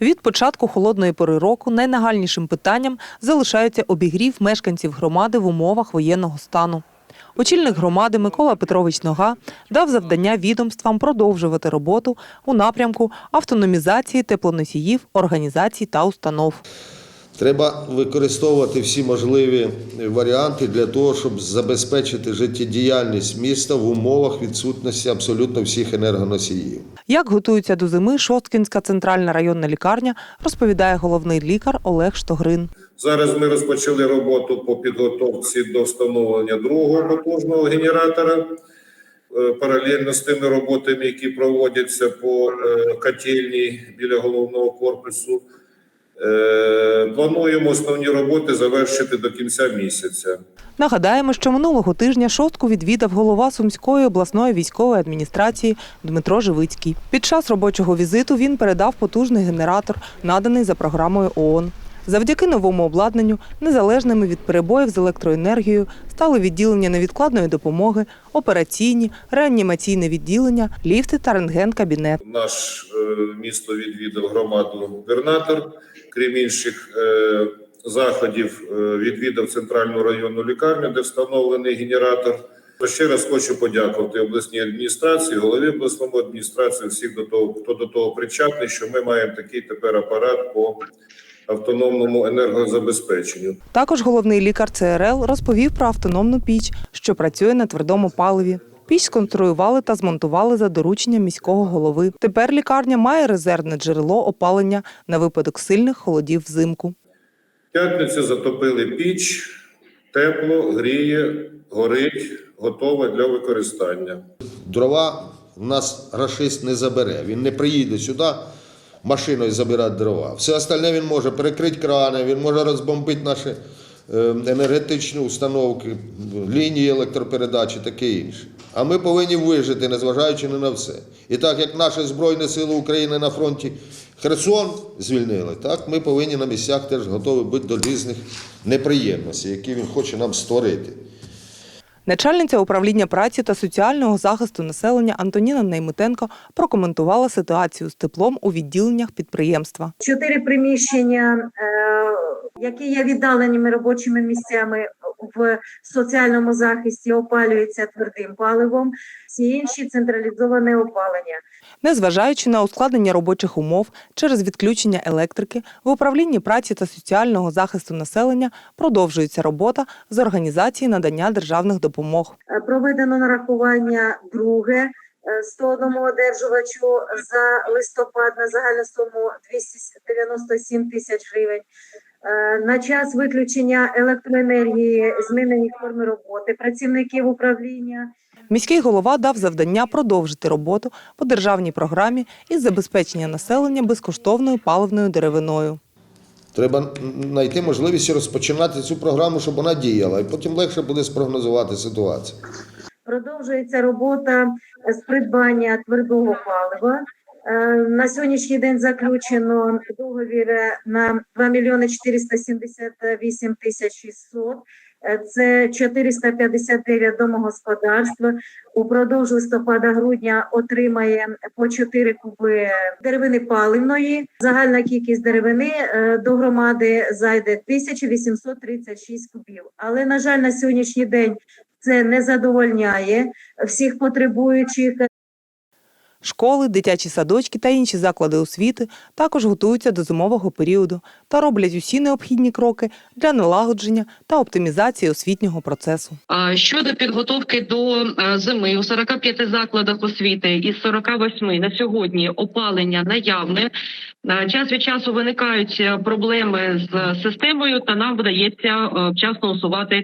Від початку холодної пори року найнагальнішим питанням залишається обігрів мешканців громади в умовах воєнного стану. Очільник громади Микола Петрович Нога дав завдання відомствам продовжувати роботу у напрямку автономізації теплоносіїв, організацій та установ. Треба використовувати всі можливі варіанти для того, щоб забезпечити життєдіяльність міста в умовах відсутності абсолютно всіх енергоносіїв. Як готується до зими Шосткінська центральна районна лікарня, розповідає головний лікар Олег Штогрин. Зараз ми розпочали роботу по підготовці до встановлення другого потужного генератора. Е, Паралельно з тими роботами, які проводяться по е, котельні біля головного корпусу. Е, Плануємо основні роботи завершити до кінця місяця. Нагадаємо, що минулого тижня шостку відвідав голова Сумської обласної військової адміністрації Дмитро Живицький. Під час робочого візиту він передав потужний генератор, наданий за програмою ООН. Завдяки новому обладнанню, незалежними від перебоїв з електроенергією, стали відділення невідкладної допомоги, операційні, реанімаційне відділення, ліфти та рентген-кабінет. Наш е, місто відвідав громаду губернатор. Крім інших е, заходів, е, відвідав центральну районну лікарню, де встановлений генератор. Ще раз хочу подякувати обласній адміністрації, голові обласної адміністрації, всіх до того, хто до того причетний, що ми маємо такий тепер апарат по автономному енергозабезпеченню. Також головний лікар ЦРЛ розповів про автономну піч, що працює на твердому паливі. Піч сконструювали та змонтували за дорученням міського голови. Тепер лікарня має резервне джерело опалення на випадок сильних холодів взимку. П'ятницю затопили піч, тепло, гріє, горить, готова для використання. Дрова в нас рашист не забере. Він не приїде сюди машиною забирати дрова. Все остальне він може перекрити крани, він може розбомбити наші енергетичні установки, лінії електропередачі, таке інше. А ми повинні вижити, незважаючи не на все. І так як наші Збройні Сили України на фронті Херсон звільнили, так ми повинні на місцях теж готові бути до різних неприємностей, які він хоче нам створити. Начальниця управління праці та соціального захисту населення Антоніна Неймитенко прокоментувала ситуацію з теплом у відділеннях підприємства. Чотири приміщення, е, які є віддаленими робочими місцями в соціальному захисті, опалюються твердим паливом. Всі інші централізоване опалення. Незважаючи на ускладнення робочих умов через відключення електрики, в управлінні праці та соціального захисту населення продовжується робота з організації надання державних допомог. Е, Проведено нарахування друге е, 101 одержувачу за листопад на загальну суму 297 тисяч гривень. Е, На час виключення електроенергії змінені форми роботи працівників управління. Міський голова дав завдання продовжити роботу по державній програмі із забезпечення населення безкоштовною паливною деревиною. Треба знайти можливість розпочинати цю програму, щоб вона діяла, і потім легше буде спрогнозувати ситуацію. Продовжується робота з придбання твердого палива. Е, На сьогоднішній день заключено договір на 2 мільйони 478 тисяч 600. Е, Це 459 домогосподарств. Упродовж листопада-грудня отримає по 4 куби деревини паливної. Загальна кількість деревини е, до громади зайде 1836 кубів. Але, на жаль, на сьогоднішній день це не задовольняє всіх потребуючих. Школи, дитячі садочки та інші заклади освіти також готуються до зимового періоду та роблять усі необхідні кроки для налагодження та оптимізації освітнього процесу. Щодо підготовки до е, зими у 45 закладах освіти із 48 на сьогодні опалення наявне. Час від часу виникають е, проблеми з системою, та нам вдається е, вчасно усувати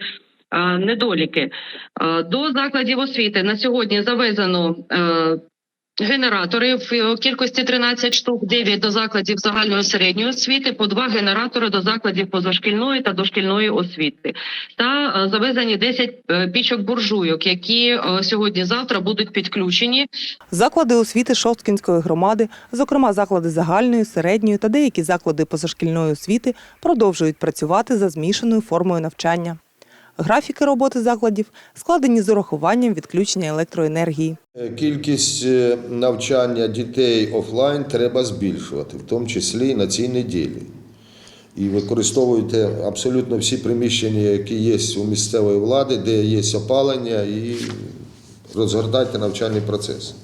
недоліки. До закладів освіти на сьогодні завезено Генератори в е, кількості 13 штук, 9 до закладів загальної середньої освіти, по 2 генератори до закладів позашкільної та дошкільної освіти. Та е, завезені 10 е, пічок буржуйок, які сьогодні-завтра будуть підключені. Заклади освіти Шосткінської громади, зокрема заклади загальної, середньої та деякі заклади позашкільної освіти, продовжують працювати за змішаною формою навчання. Графіки роботи закладів складені з урахуванням відключення електроенергії. Е, Кількість е, навчання дітей офлайн треба збільшувати, в тому числі і на цій неділі. І використовуйте абсолютно всі приміщення, які є у місцевої влади, де є опалення, і розгортайте навчальний процес.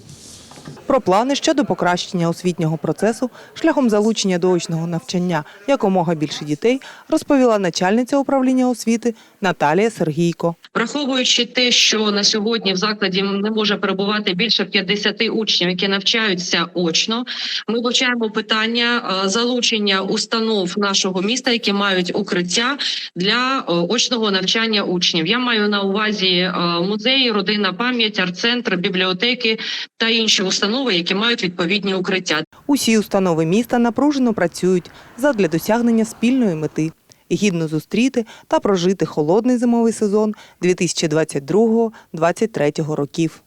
Про плани щодо покращення освітнього процесу шляхом залучення до очного навчання якомога більше дітей розповіла начальниця управління освіти Наталія Сергійко. Враховуючи те, що на сьогодні в закладі не може перебувати більше 50 учнів, які навчаються очно, ми вивчаємо питання е, залучення установ нашого міста, які мають укриття для е, очного навчання учнів. Я маю на увазі е, музеї, родинна пам'ять, арт-центр, бібліотеки та інші установи, які мають відповідні укриття. Усі установи міста напружено працюють задля досягнення спільної мети гідно зустріти та прожити холодний зимовий сезон 2022-2023 років.